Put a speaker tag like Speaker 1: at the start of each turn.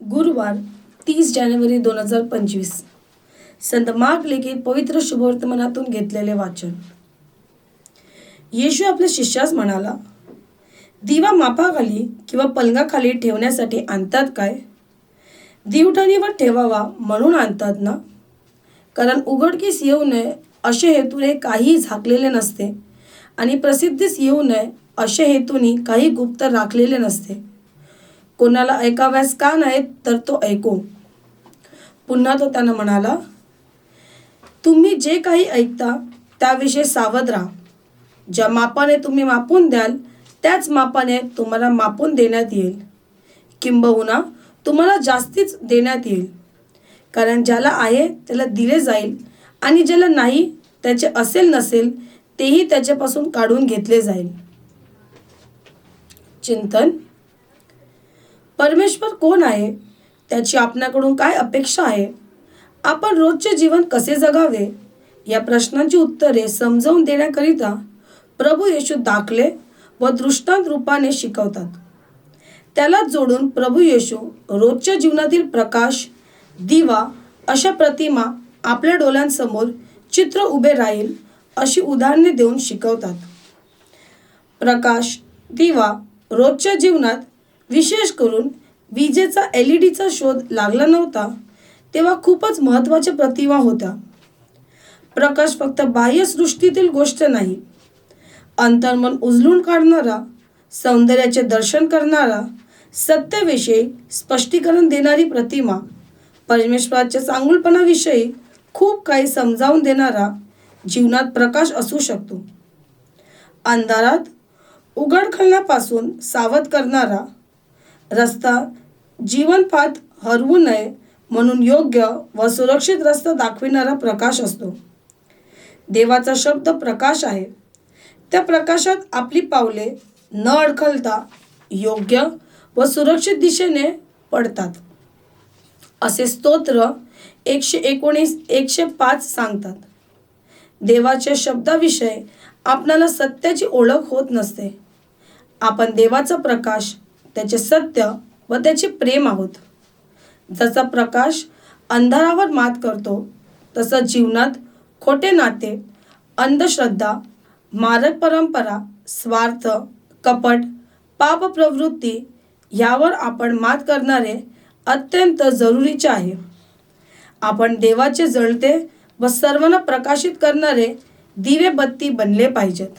Speaker 1: गुरुवार तीस जानेवारी दोन हजार पंचवीस. संत मार्क लिखित पवित्र शुभवर्तमानातून घेतलेले वाचन. येशू आपल्या शिष्यास म्हणाला दिवा मापाखाली किंवा पलंगाखाली ठेवण्यासाठी आणतात काय? दिवठणीवर ठेवावा म्हणून आणतात ना? कारण उघडकीस येऊ नये असे हेतूने काही झाकलेले नसते आणि प्रसिद्धीस येऊ नये असे हेतूने काही गुप्त राखलेले नसते. कोणाला ऐकाव्यास का नाहीत तर तो ऐको पुन्हा तो त्यानं म्हणाला तुम्ही जे काही ऐकता त्याविषयी सावध राहा. ज्या मापाने तुम्ही मापून द्याल त्याच मापाने तुम्हाला मापून देण्यात येईल. किंबहुना तुम्हाला जास्तीच देण्यात येईल. कारण ज्याला आहे त्याला दिले जाईल आणि ज्याला नाही त्याचे असेल नसेल तेही त्याच्यापासून काढून घेतले जाईल. चिंतन परमेश्वर कोण आहे? त्याची आपणाकडून काय अपेक्षा आहे? आपण रोजचे जीवन कसे जगावे? या प्रश्नांची उत्तरे समजावून देण्याकरिता प्रभू येशू दाखले व दृष्टांत रूपाने शिकवतात. त्याला जोडून प्रभू येशू रोजच्या जीवनातील प्रकाश दिवा अशा प्रतिमा आपल्या डोळ्यांसमोर चित्र उभे राहील अशी उदाहरणे देऊन शिकवतात. प्रकाश दिवा रोजच्या जीवनात विशेष करून विजेचा एल ई डीचा शोध लागला नव्हता तेव्हा खूपच महत्त्वाच्या प्रतिमा होत्या. प्रकाश फक्त बाह्यसृष्टीतील गोष्ट नाही अंतर्मन उजलून काढणारा सौंदर्याचे दर्शन करणारा सत्यविषयी स्पष्टीकरण देणारी प्रतिमा परमेश्वराच्या चांगुलपणाविषयी खूप काही समजावून देणारा जीवनात प्रकाश असू शकतो. अंधारात उघडखलनापासून सावध करणारा रस्ता जीवनपात हरवू नये म्हणून योग्य व सुरक्षित रस्ता दाखविणारा प्रकाश असतो. देवाचा शब्द प्रकाश आहे. त्या प्रकाशात आपली पावले न अडखलता योग्य व सुरक्षित दिशेने पडतात. असे स्तोत्र एकशे एकोणीस एकशे पाच सांगतात. देवाच्या शब्दाविषयी आपणाला सत्याची ओळख होत नसते. आपण देवाचा प्रकाश त्याचे सत्य व त्याचे प्रेम आहोत. जसा प्रकाश अंधारावर मात करतो तसं जीवनात खोटे नाते अंधश्रद्धा मारक परंपरा स्वार्थ कपट पाप प्रवृत्ती यावर आपण मात करणारे अत्यंत जरुरीचे आहे. आपण देवाचे जळते व सर्वांना प्रकाशित करणारे दिवे बत्ती बनले पाहिजेत.